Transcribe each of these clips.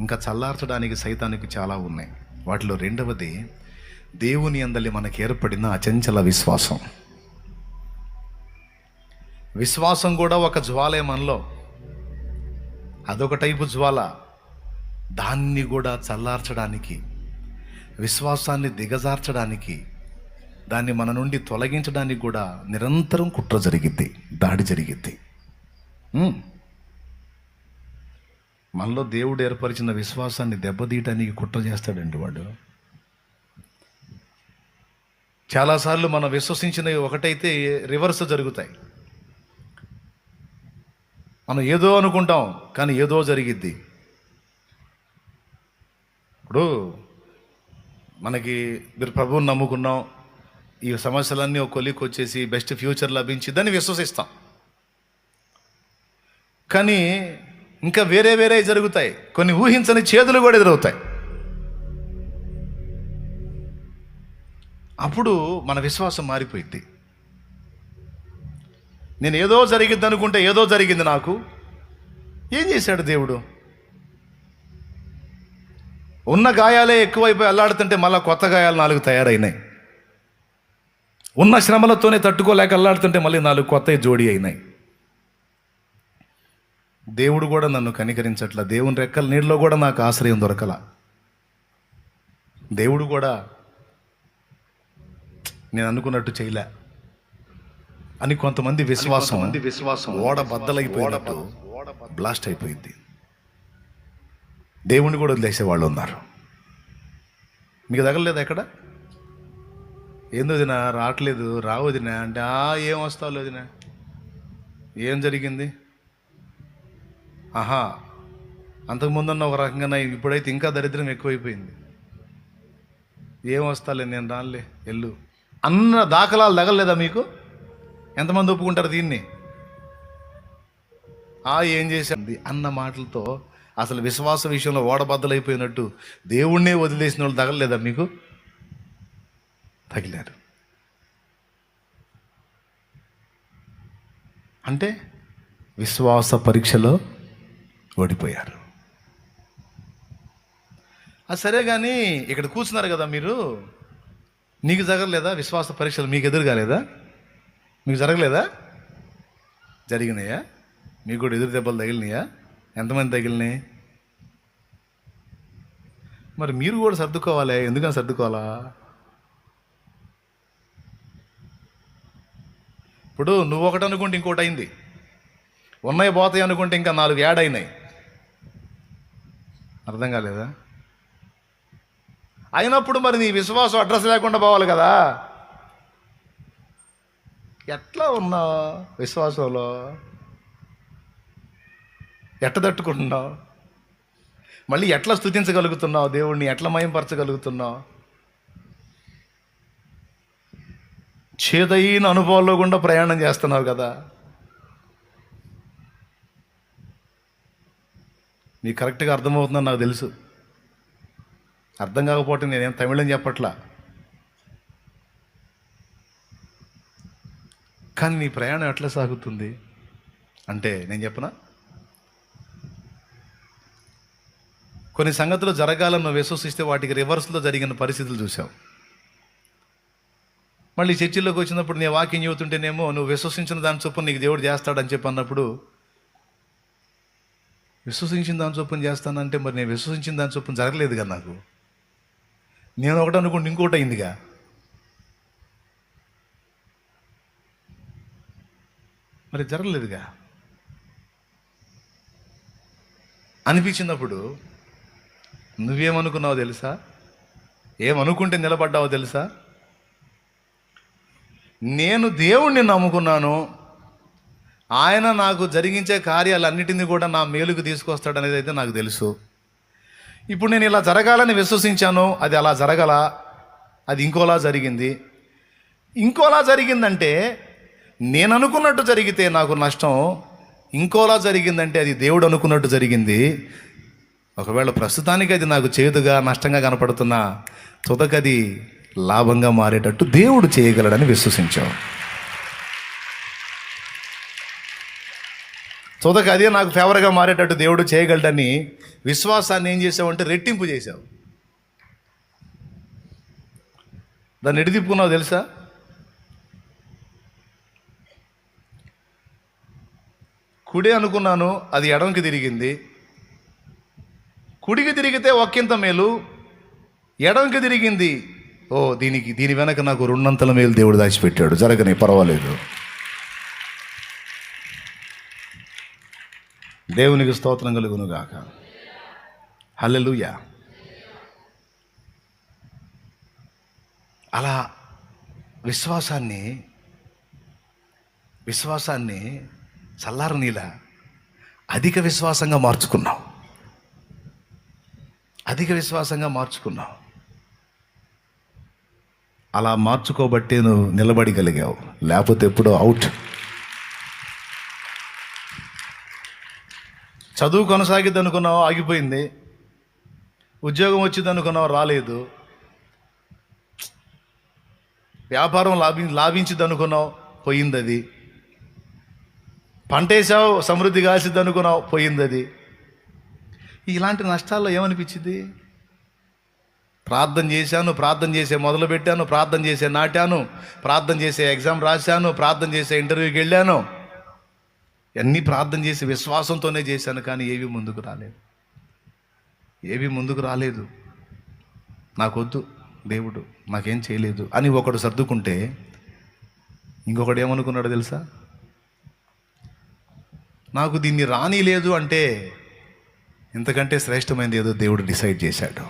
ఇంకా చల్లార్చడానికి సైతానికి చాలా ఉన్నాయి. వాటిలో రెండవది దేవుని అందలి మనకి ఏర్పడిన అచంచల విశ్వాసం. విశ్వాసం కూడా ఒక జ్వాలే మనలో. అదొక టైపు జ్వాల. దాన్ని కూడా చల్లార్చడానికి విశ్వాసాన్ని దిగజార్చడానికి దాన్ని మన నుండి తొలగించడానికి కూడా నిరంతరం కుట్ర జరిగిద్ది దాడి జరిగిద్ది. మనలో దేవుడు ఏర్పరిచిన విశ్వాసాన్ని దెబ్బతీయటానికి కుట్ర చేస్తాడండి వాడు. చాలాసార్లు మనం విశ్వసించినవి ఒకటైతే రివర్స్ జరుగుతాయి. మనం ఏదో అనుకుంటాం కానీ ఏదో జరిగిద్ది. ఇప్పుడు మనకి మీరు ప్రభువుని నమ్ముకున్నాం ఈ సమస్యలన్నీ ఒక కొలికి వచ్చేసి బెస్ట్ ఫ్యూచర్ లభించిద్దని విశ్వసిస్తాం. కానీ ఇంకా వేరే వేరే జరుగుతాయి. కొన్ని ఊహించని చేతులు కూడా ఎదురవుతాయి. అప్పుడు మన విశ్వాసం మారిపోయింది. నేను ఏదో జరిగింది అనుకుంటే ఏదో జరిగింది నాకు. ఏం చేశాడు దేవుడు? ఉన్న గాయాలే ఎక్కువైపోయి అల్లాడుతుంటే మళ్ళీ కొత్త గాయాలు నాలుగు తయారైనాయి. ఉన్న శ్రమలతోనే తట్టుకోలేక అల్లాడుతుంటే మళ్ళీ నాలుగు కొత్తవి జోడి అయినాయి. దేవుడు కూడా నన్ను కనికరించట్ల. దేవుని రెక్కల నీళ్ళలో కూడా నాకు ఆశ్రయం దొరకల. దేవుడు కూడా నేను అనుకున్నట్టు చేయలే. అని కొంతమంది విశ్వాసం విశ్వాసం ఓడ బద్దలైపోయినట్టు బ్లాస్ట్ అయిపోయింది. దేవుణ్ణి కూడా వదిలేసే వాళ్ళు ఉన్నారు. మీకు తగలలేదు ఎక్కడ? ఏందో వదినా? రావట్లేదు. రావు వదినా? అంటే ఆ ఏం వస్తావు వదినా? ఏం జరిగింది? ఆహా అంతకుముందున్న ఒక రకంగా ఇప్పుడైతే ఇంకా దరిద్రం ఎక్కువైపోయింది. ఏం వస్తాలే నేను రానులే ఎల్లు అన్న దాఖలాలు తగలలేదా మీకు? ఎంతమంది ఒప్పుకుంటారు దీన్ని? ఆ ఏం చేసింది అన్న మాటలతో అసలు విశ్వాస విషయంలో ఓడబద్దలైపోయినట్టు దేవుణ్ణే వదిలేసిన వాళ్ళు తగలలేదా మీకు? తగిలారు. అంటే విశ్వాస పరీక్షలో ఓడిపోయారు. అది సరే కానీ ఇక్కడ కూర్చున్నారు కదా మీరు? నీకు జరగలేదా? విశ్వాస పరీక్షలు మీకు ఎదురు కాలేదా మీకు జరగలేదా? జరిగినాయా? మీకు కూడా ఎదురు దెబ్బలు తగిలినాయా? ఎంతమంది తగిలినాయి? మరి మీరు కూడా సర్దుకోవాలి. ఎందుకని సర్దుకోవాలా? ఇప్పుడు నువ్వు ఒకటి అనుకుంటే ఇంకోటి అయింది. ఉన్నాయి పోతాయి అనుకుంటే ఇంకా నాలుగు యాడ్ అయినాయి. అర్థం కాలేదా? అయినప్పుడు మరి నీ విశ్వాసం అడ్రస్ లేకుండా పోవాలి కదా? ఎట్లా ఉన్నావు విశ్వాసంలో? ఎట్ట తట్టుకుంటున్నావు? మళ్ళీ ఎట్లా స్థుతించగలుగుతున్నావు? దేవుణ్ణి ఎట్లా మయంపరచగలుగుతున్నావు? చేదైన అనుభవాల్లో గుండా ప్రయాణం చేస్తున్నావు కదా? నీకు కరెక్ట్గా అర్థమవుతుందని నాకు తెలుసు. అర్థం కాకపోతే నేనేం తమిళం చెప్పట్లా? కానీ నీ ప్రయాణం ఎట్లా సాగుతుంది? అంటే నేను చెప్పనా? కొన్ని సంగతులు జరగాలని నువ్వు విశ్వసిస్తే వాటికి రివర్స్లో జరిగిన పరిస్థితులు చూసావు మళ్ళీ చర్చిలోకి వచ్చినప్పుడు నీ వాకింగ్ చెబుతుంటేనేమో నువ్వు విశ్వసించిన దాని చొప్పున నీకు దేవుడు చేస్తాడని చెప్పి అన్నప్పుడు విశ్వసించిన దాని చొప్పున చేస్తానంటే మరి నేను విశ్వసించిన దాని చొప్పున జరగలేదుగా నాకు? నేను ఒకటి అనుకుంటే ఇంకోటి అయిందిగా. మరి జరగలేదుగా? అనిపించినప్పుడు నువ్వేమనుకున్నావో తెలుసా? ఏమనుకుంటే నిలబడ్డావో తెలుసా? నేను దేవుణ్ణి నమ్ముకున్నాను. ఆయన నాకు జరిగించే కార్యాలన్నిటిని కూడా నా మేలుకు తీసుకొస్తాడనేది అయితే నాకు తెలుసు. ఇప్పుడు నేను ఇలా జరగాలని విశ్వసించాను అది అలా జరగల అది ఇంకోలా జరిగింది. ఇంకోలా జరిగిందంటే నేను అనుకున్నట్టు జరిగితే నాకు నష్టం ఇంకోలా జరిగిందంటే అది దేవుడు అనుకున్నట్టు జరిగింది. ఒకవేళ ప్రస్తుతానికి అది నాకు చేదుగా నష్టంగా కనపడుతున్నా తుదకది లాభంగా మారేటట్టు దేవుడు చేయగలడని విశ్వసించాం. తుదకు అదే నాకు ఫేవర్గా మారేటట్టు దేవుడు చేయగలడని విశ్వాసాన్ని ఏం చేసావంటే రెట్టింపు చేసావు దాన్ని ఎడిదిప్పుకున్నావు తెలుసా? కుడి అనుకున్నాను అది ఎడంకి తిరిగింది. కుడికి తిరిగితే ఒక్కింత మేలు ఎడంకి తిరిగింది. ఓ దీనికి దీని వెనక నాకు రెండంతల మేలు దేవుడు దాచిపెట్టాడు. జరగని పర్వాలేదు. దేవునికి స్తోత్రం కలుగును హల్లెలుయా. అలా విశ్వాసాన్ని విశ్వాసాన్ని చల్లారనీలా అధిక విశ్వాసంగా మార్చుకున్నావు. అధిక విశ్వాసంగా మార్చుకున్నావు. అలా మార్చుకోబట్టే నువ్వు నిలబడగలిగావు. లేకపోతే ఎప్పుడో అవుట్ చదువు కొనసాగిద్ది అనుకున్నావు ఆగిపోయింది. ఉద్యోగం వచ్చింది అనుకున్నావు రాలేదు. వ్యాపారం లాభి లాభించింది అనుకున్నావు పోయింది అది పంటేసావు సమృద్ధి కాసిద్ది అనుకున్నావు పోయింది అది ఇలాంటి నష్టాల్లో ఏమనిపించింది ప్రార్థన చేశాను ప్రార్థన చేసే మొదలు పెట్టాను ప్రార్థన చేసే నాటాను ప్రార్థన చేసే ఎగ్జామ్ రాశాను ప్రార్థన చేసే ఇంటర్వ్యూకి వెళ్ళాను. అన్నీ ప్రార్థన చేసి విశ్వాసంతోనే చేశాను కానీ ఏవి ముందుకు రాలేదు. ఏవి ముందుకు రాలేదు. నాకొద్దు దేవుడు నాకేం చేయలేదు అని ఒకడు సర్దుకుంటే ఇంకొకడు ఏమనుకున్నాడు తెలుసా? నాకు దీన్ని రాని లేదు అంటే ఇంతకంటే శ్రేష్టమైనది ఏదో దేవుడు డిసైడ్ చేశాడు.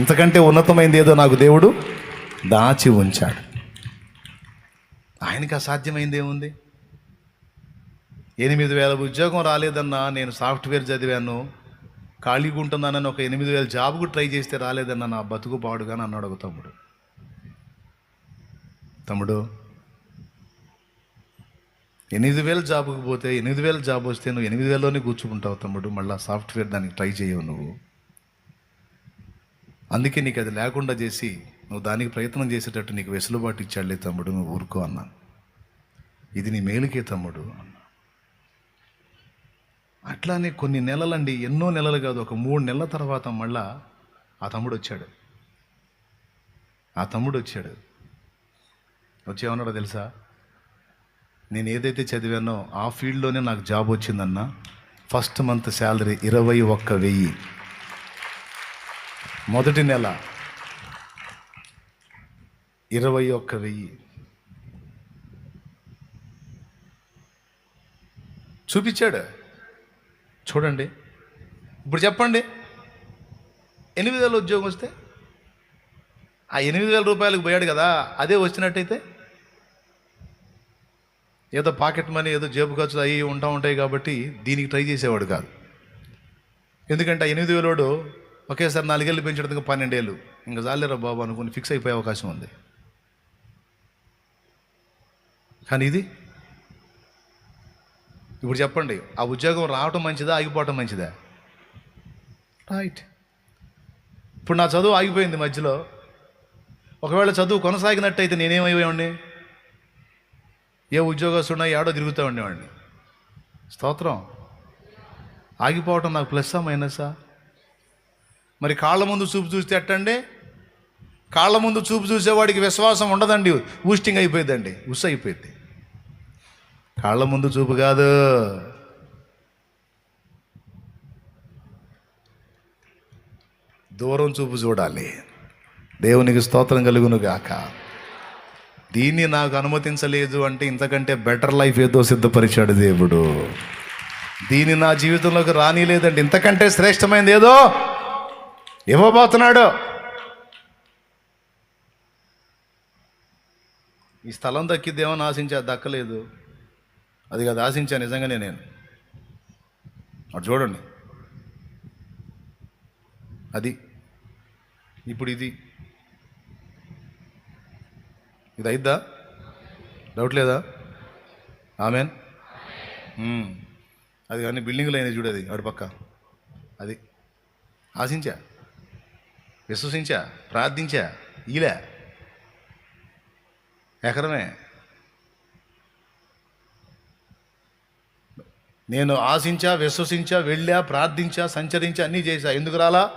ఇంతకంటే ఉన్నతమైనది ఏదో నాకు దేవుడు దాచి ఉంచాడు. ఆయనకి అసాధ్యమైంది ఏముంది? ఎనిమిది వేల ఉద్యోగం రాలేదన్నా నేను సాఫ్ట్వేర్ చదివాను. ఖాళీగా ఉంటున్నానని ఒక ఎనిమిది వేల జాబ్కు ట్రై చేస్తే రాలేదన్న నా బతుకు పాడుగా అన్నాడు ఒక తమ్ముడు. తమ్ముడు ఎనిమిది వేల జాబ్కు పోతే ఎనిమిది వేల జాబ్ వస్తే నువ్వు ఎనిమిది వేలలోనే కూర్చుకుంటావు తమ్ముడు. మళ్ళీ సాఫ్ట్వేర్ దానికి ట్రై చేయవు నువ్వు. అందుకే నీకు అది లేకుండా చేసి నువ్వు దానికి ప్రయత్నం చేసేటట్టు నీకు వెసులుబాటు ఇచ్చాడులే తమ్ముడు నువ్వు ఊరుకో అన్నాను. ఇది నీ మేలుకే తమ్ముడు. అన్నా అట్లానే కొన్ని నెలలండి ఎన్నో నెలలు కాదు ఒక మూడు నెలల తర్వాత మళ్ళా ఆ తమ్ముడు వచ్చాడు. ఆ తమ్ముడు వచ్చాడు. వచ్చేమన్నాడో తెలుసా? నేను ఏదైతే చదివానో ఆ ఫీల్డ్లోనే నాకు జాబ్ వచ్చిందన్న. ఫస్ట్ మంత్ శాలరీ ఇరవై ఒక్క వెయ్యి. మొదటి నెల ఇరవై ఒక్క వెయ్యి. చూపించాడు. చూడండి. ఇప్పుడు చెప్పండి. ఎనిమిది వేల ఉద్యోగం వస్తే? ఆ ఎనిమిది వేల రూపాయలకు పోయాడు కదా అదే వచ్చినట్టయితే? ఏదో పాకెట్ మనీ ఏదో జేబు ఖర్చులు అవి ఉంటా ఉంటాయి కాబట్టి దీనికి ట్రై చేసేవాడు కాదు. ఎందుకంటే ఆ ఎనిమిది వేలోడు ఒకేసారి నాలుగేళ్ళు పెంచడానికి పన్నెండేళ్ళు. ఇంకా జాలేరా బాబు అనుకుని ఫిక్స్ అయిపోయే అవకాశం ఉంది. కానీ ఇది ఇప్పుడు చెప్పండి ఆ ఉద్యోగం రావటం మంచిదా ఆగిపోవటం మంచిదా? రైట్ ఇప్పుడు నా చదువు ఆగిపోయింది మధ్యలో. ఒకవేళ చదువు కొనసాగినట్టయితే నేనేమైపోయాడిని ఏ ఉద్యోగస్తున్నా ఏడో తిరుగుతూ ఉండేవాడిని. స్తోత్రం. ఆగిపోవటం నాకు ప్లస్సా మైనసా మరి కాళ్ళ ముందు చూపు చూస్తే ఎట్టండి? కాళ్ళ ముందు చూపు చూసేవాడికి విశ్వాసం ఉండదండి ఊస్టింగ్ అయిపోయిందండి ఉస్ అయిపోయింది కాళ్ళ ముందు చూపు కాదు. దూరం చూపు చూడాలి. దేవునికి స్తోత్రం కలుగును గాక. దీన్ని నాకు అనుమతించలేదు అంటే ఇంతకంటే బెటర్ లైఫ్ ఏదో సిద్ధపరిచాడు దేవుడు. దీన్ని నా జీవితంలోకి రానిలేదండి. ఇంతకంటే శ్రేష్టమైనది ఏదో ఇవ్వబోతున్నాడు. ఈ స్థలం దక్కిద్దేమో ఆశించా దక్కలేదు. అది కాదు ఆశించా నిజంగానే నేను. అటు చూడండి. అది. ఇప్పుడు ఇది. ఇది అయిద్దా? డౌట్ లేదా? ఆమెన్? అది కానీ బిల్డింగ్లు అయినాయి చూడేది అటుపక్క అది. ఆశించా? విశ్వసించా? ప్రార్థించా? ఈలే? ఎకరమే? నేను ఆశించా విశ్వసించా వెళ్ళా ప్రార్థించా సంచరించా అన్నీ చేశా. ఎందుకు రాలా?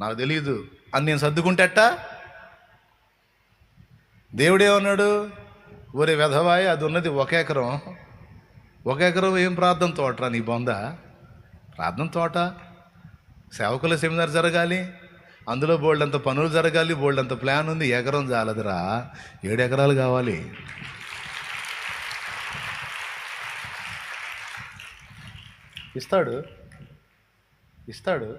నాకు తెలియదు అని నేను సర్దుకుంటేట దేవుడేమన్నాడు ఒరే వెధవాయి అది ఉన్నది ఒక ఎకరం. ఒక ఎకరం ఏం ప్రార్థన తోటరా నీ బొంద? ప్రార్థన తోట. సేవకుల సెమినార్ జరగాలి. అందులో బోల్డంత పనులు జరగాలి బోల్డంత ప్లాన్ ఉంది. ఎకరం చాలదురా ఏడు ఎకరాలు కావాలి. ఇస్తాడు. ఇస్తాడు.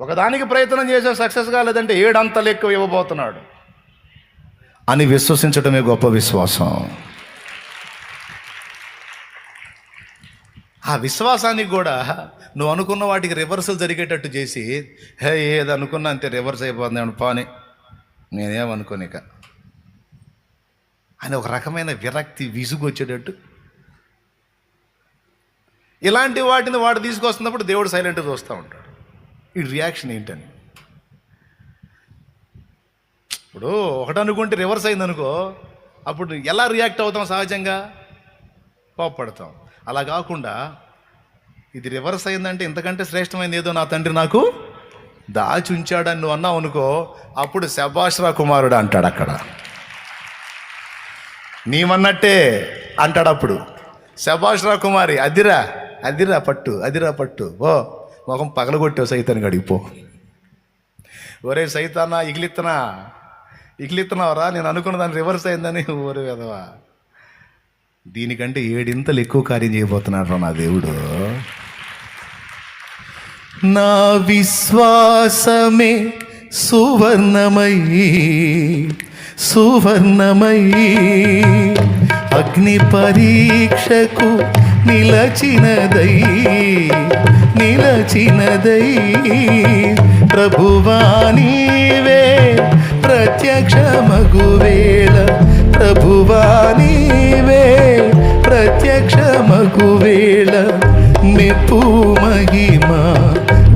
ఒకదానికి ప్రయత్నం చేసే సక్సెస్ కాలేదంటే ఏడంతలు ఎక్కువ ఇవ్వబోతున్నాడు. అని విశ్వసించడమే గొప్ప విశ్వాసం. ఆ విశ్వాసానికి కూడా నువ్వు అనుకున్న వాటికి రివర్సల్ జరిగేటట్టు చేసి హే ఏది అనుకున్నా అంతే రివర్స్ అయిపోతుంది పాని? నేనేమనుకోనిక. అని ఒక రకమైన విరక్తి విసుగు వచ్చేటట్టు ఇలాంటి వాటిని వాడు తీసుకొస్తున్నప్పుడు దేవుడు సైలెంట్గా చూస్తూ ఉంటాడు. ఈ రియాక్షన్ ఏంటని? ఇప్పుడు ఒకటి అనుకుంటే రివర్స్ అయిందనుకో అప్పుడు ఎలా రియాక్ట్ అవుతాం సహజంగా? కోప్పడతాం. అలా కాకుండా ఇది రివర్స్ అయిందంటే ఇంతకంటే శ్రేష్టమైనది ఏదో నా తండ్రి నాకు దాచి ఉంచాడని నువ్వు అన్నావు అనుకో అప్పుడు శబాష్రా కుమారుడు అంటాడు అక్కడ. నీవన్నట్టే అంటాడు అప్పుడు. శబాష్రా కుమారి అదిరా. అదిరా పట్టు అదిరా పట్టు. ఓ మొఖం పగలగొట్టావు సైతాన్ని గడిగిపో ఒరే సైతానా ఇగిలిత్తనా? ఇగిలిత్తనావరా? నేను అనుకున్న దాన్ని రివర్స్ అయిందని. ఒరే వెదవా దీనికంటే ఏడింతలు ఎక్కువ కార్యం చేయబోతున్నాడు రా నా దేవుడు. నా విశ్వాసమే సువర్ణమయీ సువర్ణమయీ అగ్ని పరీక్షకు నిలచినదై నిలచినదై. ప్రభువానీవే ప్రత్యక్షమగు వేళ ప్రభువానీవే ప్రత్యక్ష మగువేళ మెప్పు మహిమా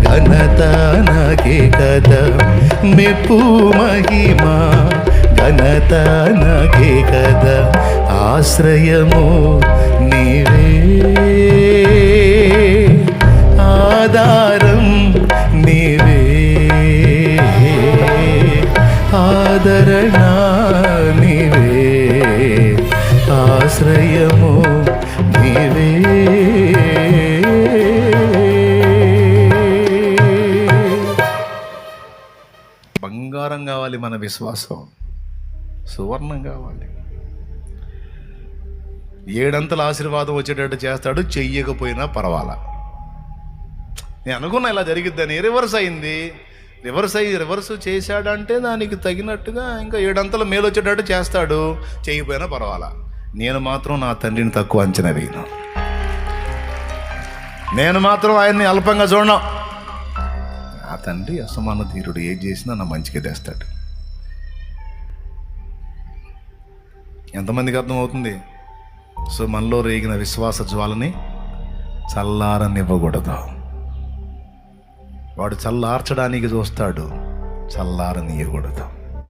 ఘనత నాకే కదా. మెప్పు మహిమా ఘనత నాకే కదా ఆశ్రయము నీవే. ఆధారం నీవే. ఆదరణ నీవే. ఆశ్రయము నీవే. బంగారం కావాలి మన విశ్వాసం. సువర్ణం కావాలి. ఏడంతల ఆశీర్వాదం వచ్చేటట్టు చేస్తాడు చెయ్యకపోయినా పర్వాలా. నేను అనుకున్నా ఇలా జరిగిద్దని రివర్స్ అయింది. రివర్స్ అయ్యి రివర్స్ చేశాడంటే దానికి తగినట్టుగా ఇంకా ఏడంతల మేలు వచ్చేటట్టు చేస్తాడు చేయకపోయినా పర్వాలా. నేను మాత్రం నా తండ్రిని తక్కువ అంచనా వేయను. నేను మాత్రం ఆయన్ని అల్పంగా చూడను. ఆ తండ్రి అసమాన ధీరుడు ఏం చేసినా నా మంచిగా తెస్తాడు ఎంతమందికి అర్థమవుతుంది? సో మనలో రేగిన విశ్వాస జ్వాలని చల్లారనివ్వకూడదు. వాడు చల్లార్చడానికి చూస్తాడు చల్లారనియకూడదు.